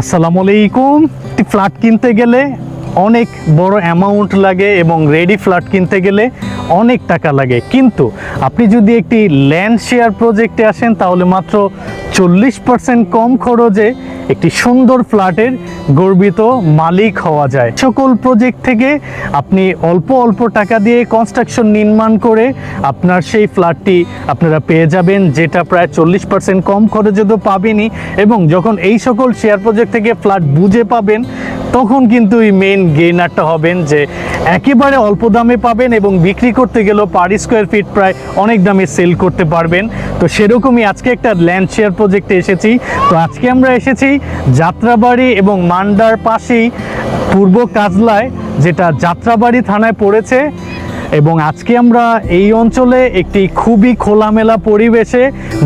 আসসালামু আলাইকুম। একটি ফ্ল্যাট কিনতে গেলে অনেক বড় অ্যামাউন্ট লাগে এবং রেডি ফ্ল্যাট কিনতে গেলে অনেক টাকা লাগে। কিন্তু আপনি যদি একটি ল্যান্ড শেয়ার প্রজেক্টে আসেন, তাহলে মাত্র চল্লিশ পার্সেন্ট কম খরচে একটি সুন্দর ফ্ল্যাটের গর্বিত মালিক হওয়া যায়। সকল প্রজেক্ট থেকে আপনি অল্প অল্প টাকা দিয়ে কনস্ট্রাকশন নির্মাণ করে আপনার সেই ফ্ল্যাটটি আপনারা পেয়ে যাবেন, যেটা প্রায় চল্লিশ পার্সেন্ট কম খরচে তো পাবেনই। এবং যখন এই সকল শেয়ার প্রজেক্ট থেকে ফ্ল্যাট বুঝে পাবেন তখন কিন্তু এই মেইন গেইনারটা হবেন যে একেবারে অল্প দামে পাবেন এবং বিক্রি করতে গেলেও পার স্কোয়ার ফিট প্রায় অনেক দামে সেল করতে পারবেন। তো সেরকমই আজকে একটা ল্যান্ড শেয়ার প্রজেক্টে এসেছি। তো আজকে আমরা এসেছি যাত্রাবাড়ি এবং মান্ডার পাশেই পূর্ব কাজলায়, যেটা যাত্রাবাড়ি থানায় পড়েছে। এবং আজকে আমরা এই অঞ্চলে একটি খুবই খোলামেলা পরিবেশে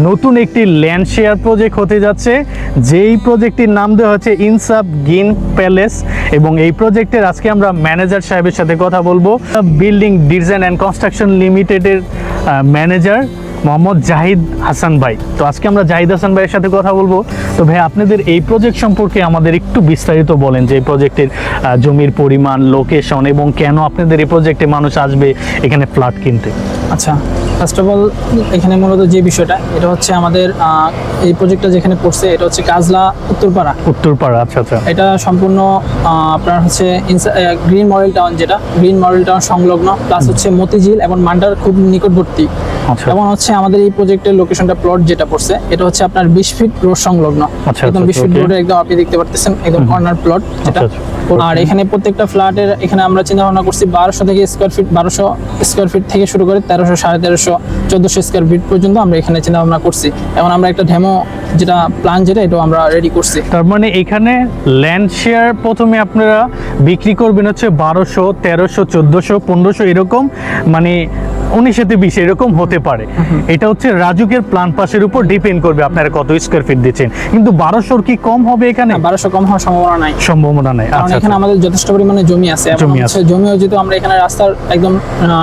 নতুন একটি ল্যান্ড শেয়ার প্রজেক্ট হতে যাচ্ছে। যেই প্রজেক্টটির নাম দেওয়া হচ্ছে ইনসাব গিন প্যালেস এবং এই প্রজেক্টের আজকে আমরা ম্যানেজার সাহেবের সাথে কথা বলব। বিল্ডিং ডিজাইন অ্যান্ড কনস্ট্রাকশন লিমিটেডের ম্যানেজার মোহাম্মদ জাহিদ হাসান ভাই। তো আজকে আমরা জাহিদ হাসান ভাইয়ের সাথে কথা বলব। তো ভাই আপনাদের এই প্রজেক্ট সম্পর্কে আমাদের একটু বিস্তারিত বলেন যে এই প্রজেক্টের জমির পরিমাণ লোকেশন এবং কেন আপনাদের এই প্রজেক্টে মানুষ আসবে এখানে ফ্ল্যাট কিনতে? আচ্ছা ফার্স্ট অফ অল এখানে মূলত যে বিষয়টা এটা হচ্ছে আমাদের এই প্রজেক্টটা যেখানে পড়ছে এটা হচ্ছে কাজলা উত্তরপাড়া। উত্তরপাড়া আচ্ছা আচ্ছা। এটা সম্পূর্ণ আপনার হচ্ছে গ্রিন মডেল টাউন যেটা গ্রিন মডেল টাউন সংলগ্ন প্লাস হচ্ছে মতিঝিল এবং মান্ডার খুব নিকটবর্তী। এবং হচ্ছে আমাদের এই প্রজেক্টের লোকেশনটা প্লট যেটা পড়ছে এটা হচ্ছে আপনার বিশ ফিট রোড সংলগ্ন। আচ্ছা, একদম আচ্ছা, বিশ ফিট. রোডে একদম আপনি দেখতে পারতেছেন একদম কর্নার প্লট যেটা। আচ্ছা, আচ্ছা, আর এখানে প্রত্যেকটা ফ্ল্যাটের এখানে আমরা চিন্তা ভাবনা করছি বারোশো থেকে স্কোয়ার ফিট বারোশো স্কোয়ার ফিট থেকে শুরু করে তেরোশো সাড়ে তেরোশো চোদ্দোশো স্কোয়ার ফিট পর্যন্ত আমরা এখানে চিন্তা ভাবনা করছি। এবং আমরা একটা ডেমো যেটা প্ল্যান যেটা এটাও আমরা রেডি করছি। তার মানে এখানে ল্যান্ড শেয়ার প্রথমে আপনারা বিক্রি করবেন হচ্ছে বারোশো তেরোশো চোদ্দোশো পনেরোশো এরকম মানে উনিশ সাথে বিশ এরকম হতে পারে এটা হচ্ছে রাজুকের প্ল্যান পাশের উপর ডিপেন্ড করবে আপনারা কত স্কোয়ার ফিট দিচ্ছেন কিন্তু বারোশোর কি কম হবে এখানে বারোশো কম হওয়ার সম্ভাবনা নাই সম্ভাবনা নাই কারণ আচ্ছা এখানে আচ্ছা। আমাদের যথেষ্ট পরিমাণে জমি আছে জমি আছে। জমিও যেহেতু আমরা এখানে রাস্তার একদম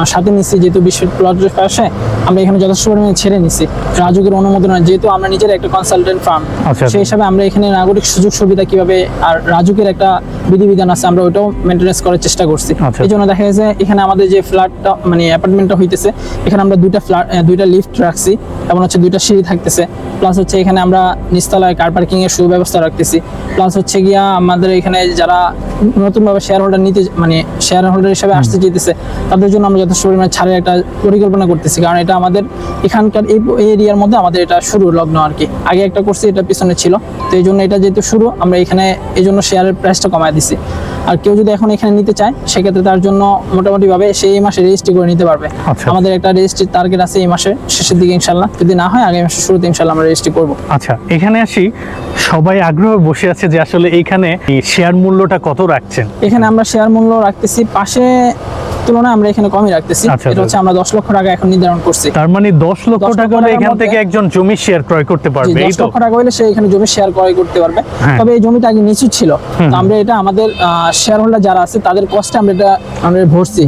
সাথে নিচ্ছি যেহেতু প্লটের পাশে আমরা এখানে যথেষ্ট পরিমাণে ছেড়ে নিচ্ছি রাজুকের অনুমোদন যেহেতু আমরা নিজের একটা কনসালটেন্ট ফার্ম আচ্ছা। সেই হিসাবে আমরা এখানে নাগরিক সুযোগ সুবিধা কীভাবে আর রাজুকের একটা বিধিবিধান আছে আমরা ওইটাও মেনটেন্স করার চেষ্টা করছি আচ্ছা। এই জন্য দেখা গেছে এখানে আমাদের যে ফ্ল্যাটটা মানে অ্যাপার্টমেন্টটা হইতেছে এখানে আমরা দুইটা ফ্ল্যাট দুইটা লিফট রাখছি এবং হচ্ছে দুইটা সিঁড়ি থাকতেছে। প্লাস হচ্ছে এখানে আমরা নিচতলায় কার পার্কিং এর সুব্যবস্থা রাখতেছি। প্লাস হচ্ছে গিয়া আমাদের এখানে যারা নতুনভাবে শেয়ার হোল্ডার নিতে মানে শেয়ার হোল্ডার হিসেবে আসতে যেতেছে তাদের জন্য আমরা যথেষ্ট পরিমাণে ছাড়ের একটা পরিকল্পনা করতেছি। কারণ এটা আমাদের এখানকার এই এরিয়ার মধ্যে আমাদের এটা শুরু লগ্ন আর কি। আগে একটা করছি এটা পিছনে ছিল। তো এই জন্য এটা যেহেতু শুরু আমরা এখানে এই জন্য শেয়ারের প্রাইসটা কমায় দিছি। আর কেউ যদি এখন এখানে নিতে চায় সেক্ষেত্রে তার জন্য মোটামুটি ভাবে সেই এই মাসে রেজিস্ট্রি করে নিতে পারবে। আচ্ছা। আমাদের একটা রেজিস্ট্রি টার্গেট আছে এই মাসের শেষের দিকে ইনশাল্লাহ। যদি না হয় আগামী মাসের শুরুতে ইনশাল্লাহ আমরা রেজিস্ট্রি করব। আচ্ছা এখানে আসি। সবাই আগ্রহ বসে আছে যে আসলে এইখানে শেয়ার মূল্যটা কত রাখছেন? এখানে আমরা শেয়ার মূল্য রাখতেছি। পাশে তুলনায় আমরা এখানে কমই রাখতেছি। আচ্ছা, এটা হচ্ছে আমরা দশ লক্ষ টাকা এখন নির্ধারণ করছি। তার মানে 10 লক্ষ টাকা হলে এখান থেকে একজন জমি শেয়ার ক্রয় করতে পারবে এই তো? লক্ষ টাকা হলে সে এখানে জমি শেয়ার ক্রয় করতে পারবে। হ্যাঁ। তবে এই জমিটা আগে নিচু ছিল। তো আমরা এটা আমাদের শেয়ার হোল্ডার যারা আছে তাদের কষ্টে আমরা এটা আমরা ভরছি।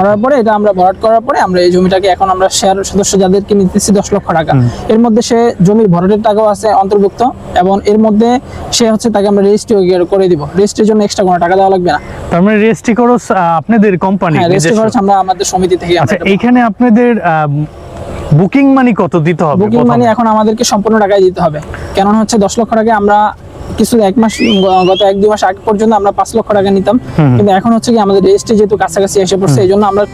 ভরার পরে এটা আমরা ভরাট করার পরে আমরা এই জমিটাকে এখন আমরা শেয়ার সদস্য যাদেরকে নিতেছি দশ লক্ষ টাকা। এর মধ্যে সে জমির ভরাটের টাকাও আছে অন্তর্ভুক্ত এবং এর মধ্যে সে হচ্ছে তাকে আমরা রেজিস্ট্রি করে দিব। রেজিস্ট্রির জন্য এক্সট্রা কোনো টাকা দেওয়া লাগবে না। তার মানে রেজিস্ট্রি খরচ আপনাদের কোম্পানি রেজিস্ট্রি খরচ আমরা আমাদের সমিতি থেকে আচ্ছা এখানে আপনাদের বুকিং মানি কত দিতে হবে বুকিং মানি এখন আমাদেরকে সম্পূর্ণ টাকায় দিতে হবে। কেননা হচ্ছে দশ লক্ষ টাকা আমরা কিছু এক মাস গত এক দুই মাস আগে পর্যন্ত আমরা পাঁচ লক্ষ টাকা নিতাম। কিন্তু এখন হচ্ছে কি আমাদের রেজিস্ট্রি যেহেতু কাছাকাছি এসে পড়ছে এই জন্য আমরা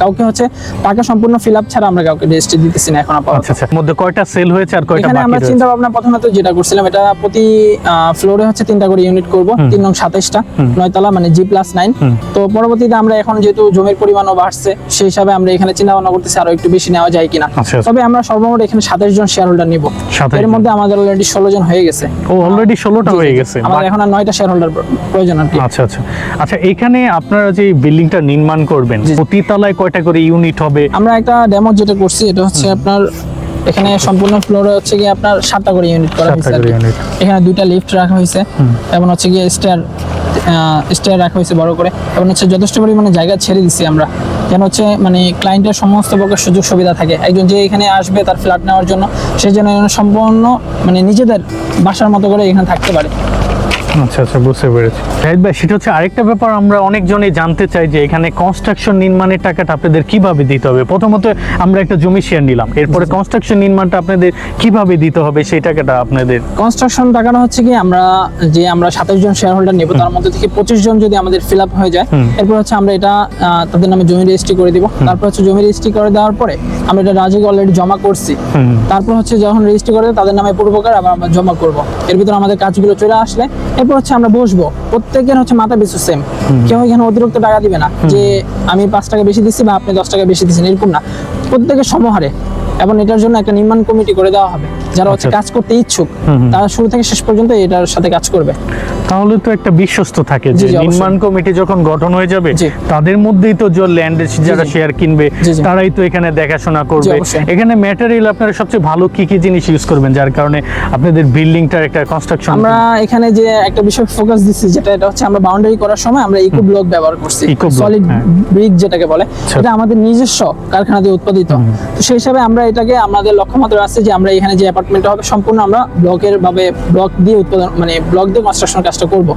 কাউকে হচ্ছে টাকা সম্পূর্ণ ফিল আপ ছাড়া আমরা কাউকে রেজিস্ট্রি দিতেছি না এখন আপাতত। আচ্ছা আচ্ছা। মধ্যে কয়টা সেল হয়েছে আর কয়টা বাকি আমরা চিন্তা ভাবনা প্রথমে তো যেটা করছিলাম এটা প্রতি ফ্লোরে হচ্ছে তিনটা করে ইউনিট করব। তিন নং সাতাইশটা নয়তলা মানে জি প্লাস নাইন তো পরবর্তীতে আমরা এখন যেহেতু জমির পরিমাণও বাড়ছে সেই হিসাবে আমরা এখানে চিন্তা ভাবনা করতেছি আরও একটু বেশি নেওয়া যায় কিনা। আচ্ছা। তবে আমরা সর্বমোট এখানে সাতাইশ জন শেয়ার হোল্ডার নিব। 27 এর মধ্যে আমাদের অলরেডি ষোলো জন হয়ে গেছে। ও অলরেডি ষোলোটা হয়ে গেছে। আমাদের এখন আর নয়টা শেয়ার হোল্ডার প্রয়োজন আর কি। আচ্ছা আচ্ছা। আচ্ছা এখানে আপনারা যে বিল্ডিংটা নির্মাণ করবেন। প্রতি তলায় কয়টা করে ইউনিট হবে? আমরা একটা ডেমো যেটা করছি এটা হচ্ছে আপনার এখানে সম্পূর্ণ ফ্লোরে হচ্ছে কি আপনার সাতটা করে ইউনিট করা হয়েছে কি। এখানে দুইটা লিফট রাখা হয়েছে এবং হচ্ছে গিয়ে স্টার স্টার রাখা হয়েছে বড় করে এবং হচ্ছে যথেষ্ট পরিমাণে জায়গা ছেড়ে দিছি আমরা। যেন হচ্ছে মানে ক্লায়েন্টের সমস্ত প্রকার সুযোগ সুবিধা থাকে। একজন যে এখানে আসবে তার ফ্ল্যাট নেওয়ার জন্য, সে যেন সম্পূর্ণ মানে নিজেদের বাসার মতো করে এখানে থাকতে পারে। আচ্ছা আচ্ছা বুঝতে পেরেছি। জাহিদ ভাই সেটা হচ্ছে আরেকটা ব্যাপার আমরা অনেকজনই জানতে চাই যে এখানে কনস্ট্রাকশন নির্মাণের টাকাটা আপনাদের কীভাবে দিতে হবে? প্রথমত আমরা একটা জমি শেয়ার নিলাম। এরপরে কনস্ট্রাকশন নির্মাণটা আপনাদের কীভাবে দিতে হবে সেই টাকাটা আপনাদের? কনস্ট্রাকশন টাকাটা হচ্ছে কি আমরা যে আমরা সাতাশ জন শেয়ার হোল্ডার নেব তার মধ্যে থেকে পঁচিশ জন যদি আমাদের ফিল আপ হয়ে যায় এরপর হচ্ছে আমরা এটা তাদের নামে জমি রেজিস্ট্রি করে দিব। তারপর হচ্ছে জমি রেজিস্ট্রি করে দেওয়ার পরে আমরা এটা রাজুকে অলরেডি জমা করছি। তারপর হচ্ছে যখন রেজিস্ট্রি করে তাদের নামে পূর্বকার আবার আমরা জমা করব। এর ভিতরে আমাদের কাজগুলো চলে আসলে এরপর হচ্ছে আমরা বসবো। প্রত্যেকের হচ্ছে মাথা পিছু সেম কেউ এখানে অতিরিক্ত টাকা দিবে না যে আমি পাঁচ টাকা বেশি দিচ্ছি বা আপনি দশ টাকা বেশি দিচ্ছেন এরকম না। প্রত্যেকের সমহারে। এবং এটার জন্য একটা নির্মাণ কমিটি করে দেওয়া হবে। যারা হচ্ছে আচ্ছা। কাজ করতে ইচ্ছুক। তারা শুরু থেকে শেষ পর্যন্ত এটার সাথে কাজ করবে। তাহলে তো একটা বিশ্বস্ত থাকে যে নির্মাণ কমিটি যখন গঠন হয়ে যাবে তাদের মধ্যেই তো যে ল্যান্ডের যারা শেয়ার কিনবে। তারাই তো এখানে দেখাশোনা করবে। এখানে ম্যাটেরিয়াল আপনারা সবচেয়ে ভালো কি কি জিনিস ইউজ করবেন যার কারণে আপনাদের বিল্ডিংটার একটা কনস্ট্রাকশন আমরা এখানে যে একটা বিষয় ফোকাস দিচ্ছি যেটা এটা হচ্ছে আমরা বাউন্ডারি করার সময় আমরা ইকো ব্লক ব্যবহার করছি। সলিড হ্যাঁ। ব্রিক যেটাকে বলে আচ্ছা। এটা আমাদের নিজস্ব কারখানা দিয়ে উৎপাদিত তো সেই হিসাবে আমরা এটাকে আমাদের লক্ষ্যমাত্রা আছে যে আমরা এখানে যে অ্যাপার্টমেন্টটা হবে সম্পূর্ণ আমরা ব্লকের ভাবে ব্লক দিয়ে উৎপাদন মানে ব্লক দিয়ে কনস্ট্রাকশন কাজটা করব।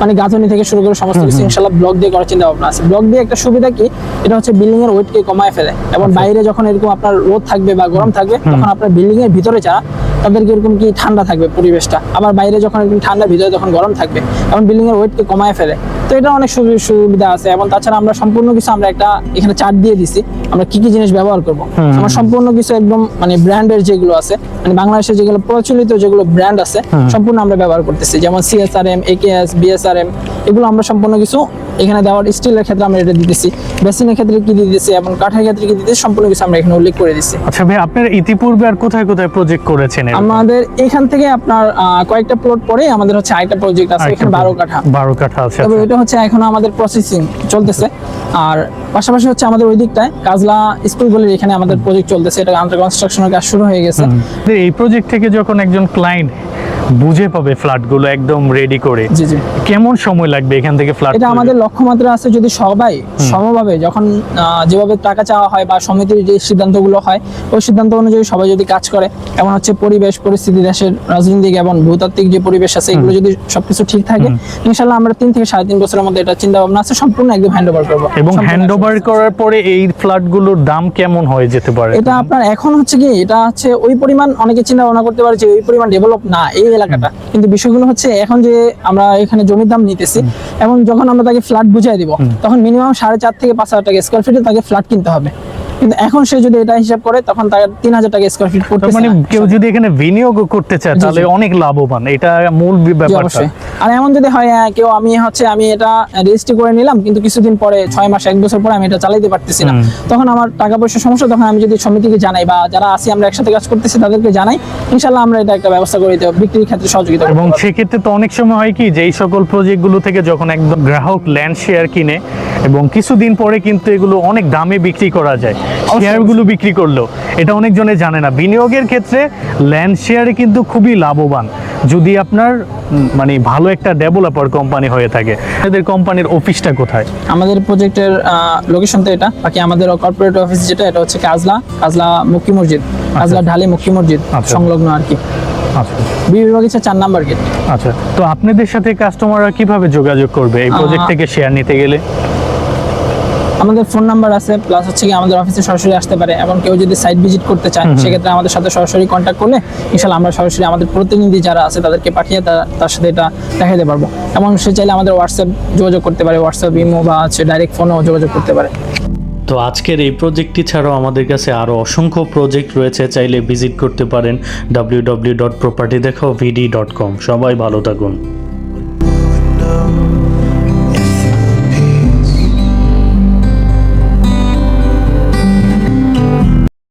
মানে গাঁথনি থেকে শুরু করে সমস্ত কিছু ইনশাল্লাহ ব্লক দিয়ে করার চিন্তা ভাবনা আছে। ব্লক দিয়ে একটা সুবিধা কি? এটা হচ্ছে বিল্ডিং এর ওয়েটকে কমায় ফেলে। এবং আচ্ছা। বাইরে যখন এরকম আপনার রোদ থাকবে বা গরম থাকবে তখন আপনার বিল্ডিং এর ভিতরে যারা তাদেরকে এরকম কি ঠান্ডা থাকবে পরিবেশটা? আবার বাইরে যখন এরকম ঠান্ডা ভিতরে তখন গরম থাকবে এবং বিল্ডিং এর ওয়েটকে কমায় ফেলে। তো এটা অনেক সুবি- সুবিধা আছে এবং তাছাড়া আমরা সম্পূর্ণ কিছু আমরা একটা এখানে চার্ট দিয়ে দিছি আমরা কি কি জিনিস ব্যবহার করব। আমরা সম্পূর্ণ কিছু একদম মানে ব্র্যান্ডের যেগুলো আছে মানে বাংলাদেশে যেগুলো প্রচলিত যেগুলো ব্র্যান্ড আছে সম্পূর্ণ আমরা ব্যবহার করতেছি। যেমন সিএসআরএম একেএস বিএসআরএম এগুলো আমরা সম্পূর্ণ কিছু এখানে দেওয়ার স্টিলের ক্ষেত্রে আমরা এটা দিতেছি বেসিনের ক্ষেত্রে কি দিতেছি এবং কাঠের ক্ষেত্রে কি দিতেছি সম্পূর্ণ কিছু আমরা এখানে উল্লেখ করে দিচ্ছি আচ্ছা ভাই আপনারা ইতিপূর্বে আর কোথায় কোথায় প্রজেক্ট করেছেন আমাদের এখান থেকে আপনার কয়েকটা প্লট পরে আমাদের হচ্ছে আরেকটা প্রজেক্ট আছে এখানে বারো কাঠা। বারো কাঠা আছে তবে আচ্ছা। এটা হচ্ছে এখন আমাদের প্রসেসিং চলতেছে। আর পাশাপাশি হচ্ছে আমাদের ওই দিকটায় কাজলা স্কুলগুলির এখানে আমাদের প্রজেক্ট চলতেছে এটা আন্ডার কনস্ট্রাকশনের কাজ শুরু হয়ে গেছে। এই প্রজেক্ট থেকে যখন একজন ক্লায়েন্ট বুঝে পাবে ফ্ল্যাটগুলো একদম রেডি করে। কেমন সময় লাগবে এখান থেকে ফ্ল্যাট এটা আমাদের লক্ষ্যমাত্রা আছে যদি সবাই সমভাবে যখন যেভাবে টাকা চাওয়া হয় বা সমিতির যে সিদ্ধান্তগুলো হয় ওই সিদ্ধান্ত অনুযায়ী সবাই যদি কাজ করে এমন হচ্ছে পরিবেশ পরিস্থিতি দেশের রাজনৈতিক এবং ভূতাত্ত্বিক যে পরিবেশ আছে এগুলো যদি সবকিছু ঠিক থাকে ইনশাল্লাহ আমরা তিন থেকে সাড়ে তিন বছরের মধ্যে এটা চিন্তা ভাবনা আছে সম্পূর্ণ একদম হ্যান্ড ওভার করব। এবং হ্যান্ড ওভার করার পরে এই ফ্ল্যাটগুলোর দাম কেমন হয়ে যেতে পারে? এটা আপনার এখন হচ্ছে কি এটা হচ্ছে ওই পরিমাণ অনেকে চিন্তা ভাবনা করতে পারে যে ওই পরিমাণ ডেভেলপ না এই এলাকাটা। কিন্তু বিষয়গুলো হচ্ছে এখন যে আমরা এখানে জমির দাম নিতেছি এবং যখন আমরা তাকে ফ্ল্যাট বুঝাই দিব তখন মিনিমাম সাড়ে চার থেকে পাঁচ হাজার টাকা স্কোয়ার ফিটে তাকে ফ্ল্যাট কিনতে হবে। কিন্তু এখন সে যদি এটা হিসাব করে তখন তার তিন হাজার টাকা স্কোয়ার ফিট তার মানে কেউ যদি এখানে বিনিয়োগ করতে চায়। তাহলে অনেক লাভবান। এটা মূল অবশ্যই। আর এমন যদি হয় হ্যাঁ, কেউ আমি হচ্ছে আমি এটা রেজিস্ট্রি করে নিলাম কিন্তু কিছুদিন পরে ছয় মাস এক বছর পরে আমি এটা চালাইতে পারতেছি না। তখন আমার টাকা পয়সার সমস্যা তখন আমি যদি সমিতিকে জানাই বা যারা আছি আমরা একসাথে কাজ করতেছি তাদেরকে জানাই। ইনশাল্লাহ আমরা এটা একটা ব্যবস্থা করে দিতে বিক্রির ক্ষেত্রে সহযোগিতা এবং সেক্ষেত্রে তো অনেক সময় হয় কি যে এই সকল প্রজেক্টগুলো থেকে যখন একদম গ্রাহক ল্যান্ড শেয়ার কিনে এবং কিছুদিন পরে কিন্তু এগুলো অনেক দামে বিক্রি করা যায়। শেয়ারগুলো বিক্রি করল। এটা অনেকজনে জানে না। বিনিয়োগের ক্ষেত্রে ল্যান্ড শেয়ারে কিন্তু খুবই লাভবান। যদি আপনার মানে ভালো একটা ডেভেলপার কোম্পানি হয়ে থাকে এদের কোম্পানির অফিসটা কোথায়? আমাদের প্রজেক্টের লোকেশন তো এটা। বাকি আমাদের কর্পোরেট অফিস যেটা এটা হচ্ছে কাজলা কাজলা মুক্তি মসজিদ কাজলা ঢালি মুক্তি মসজিদ আচ্ছা। সংলগ্ন আর কি। আচ্ছা। চার নাম্বার গেট আচ্ছা। তো আপনাদের সাথে কাস্টমাররা কীভাবে যোগাযোগ করবে এই প্রজেক্ট থেকে শেয়ার নিতে গেলে? আমাদের ফোন নাম্বার আছে প্লাস হচ্ছে কি আমাদের অফিসে সরাসরি আসতে পারে এবং কেউ যদি সাইট ভিজিট করতে চায় সেক্ষেত্রে আমাদের সাথে সরাসরি কন্ট্যাক্ট করলে ইনশাল্লাহ আমরা সরাসরি আমাদের প্রতিনিধি যারা আছে তাদেরকে পাঠিয়ে তার সাথে এটা দেখাতে পারব। এবং সে চাইলে আমাদের হোয়াটসঅ্যাপ যোগাযোগ করতে পারে হোয়াটসঅ্যাপ ইমো বা হচ্ছে ডাইরেক্ট ফোনেও যোগাযোগ করতে পারে। তো আজকের এই প্রজেক্টটি ছাড়াও আমাদের কাছে আরও অসংখ্য প্রজেক্ট রয়েছে চাইলে ভিজিট করতে পারেন ডাব্লিউ ডাব্লিউ ডট প্রপার্টি দেখাও ভিডি ডট কম সবাই ভালো থাকুন।